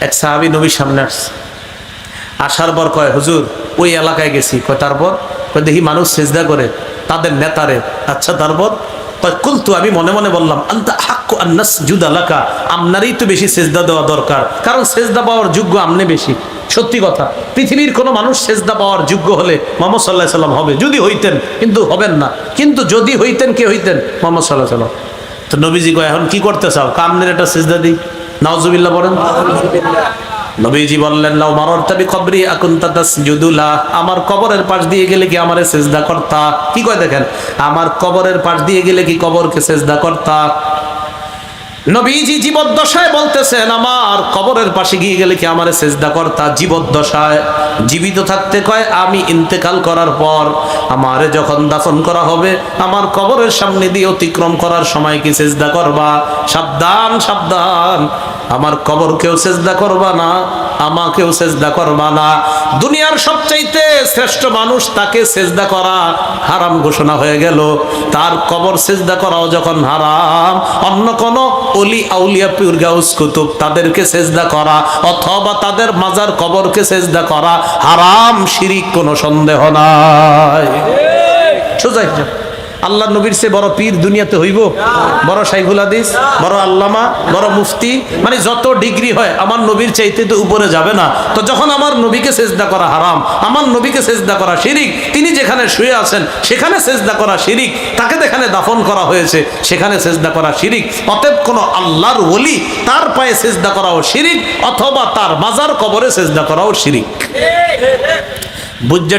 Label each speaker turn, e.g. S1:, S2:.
S1: এক সাহাবি নবীর সামনে আসছে। আসার পর কয়, হুজুর, ওই এলাকায় গেছি। কয়, তারপর? কয়, দেখি মানুষ সেজদা করে, তাদের নেতারে। আচ্ছা তারপর? কুলতু, আমি মনে মনে বললাম, আন্তা হাক্কু আন্নাস জুদ এলাকা আপনারই তো বেশি সেজদা দেওয়া দরকার। কারণ সেজদা পাওয়ার যোগ্য আমনে বেশি। সত্যি কথা, পৃথিবীর কোনো মানুষ সেজদা পাওয়ার যোগ্য হলে মোহাম্মদ সাল্লাহ সাল্লাম হবে। যদি হইতেন, কিন্তু হবেন না। কিন্তু যদি হইতেন, কে হইতেন? মোহাম্মদ সাল্লাহ সাল্লাম। তো নবীজি কয়, এখন কি করতে চাও? কামনের একটা সেজদা দিই? নাওজুবিল্লাহ বলেন। নবীজি বললেন, লাউ মারর তাবি কবরি আকুনতা তাসজুদুলা আমার কবরের পাশ দিয়ে গেলে কি আমারে সেজদা করতা কি কয় দেখেন? আমার কবরের পাশ দিয়ে গেলে কি কবরকে সেজদা করতা নবীজি জীবদ্দশায় বলতেছেন, আমার কবরের পাশে গিয়ে গেলে কি আমারে সেজদা করতা জীবদ্দশায় জীবিত থাকতে কয়? আমি ইন্তেকাল করার পর আমারে যখন দাফন করা হবে, আমার কবরের সামনে দিয়ে অতিক্রম করার সময় কি সেজদা করবা? সাবধান সাবধান। আমার কবরকেও সেজদা করবা না, আমাকেও সেজদা করবা না। দুনিয়ার সবচাইতে শ্রেষ্ঠ মানুষ তাকে সেজদা করা হারাম ঘোষণা হয়ে গেল। তার কবর সেজদা করাও যখন হারাম, অন্য কোন অলি আউলিয়া পিউর গাউস কুতুব, তাদেরকে সেজদা করা অথবা তাদের মাজার কবরকে সেজদা করা হারাম, শিরিক কোনো সন্দেহ নাই সোজা। আল্লাহ নবীর সে বড় পীর দুনিয়াতে হইব? বড় শাইখুল হাদিস, বড় আল্লামা, বড় মুফতি মানে যত ডিগ্রি হয়, আমার নবীর চাইতে তো উপরে যাবে না। তো যখন আমার নবীকে সেজদা করা হারাম, আমার নবীকে সেজদা করা শিরিক, তিনি যেখানে শুয়ে আছেন, সেখানে সেজদা করা শিরিক, তাকে যেখানে দাফন করা হয়েছে, সেখানে সেজদা করা শিরিক। অতএব কোনো আল্লাহর ওলি তার পায়ে সেজদা করাও শিরিক, অথবা তার মাজার কবরে সেজদা করাও শিরিক। বুঝছে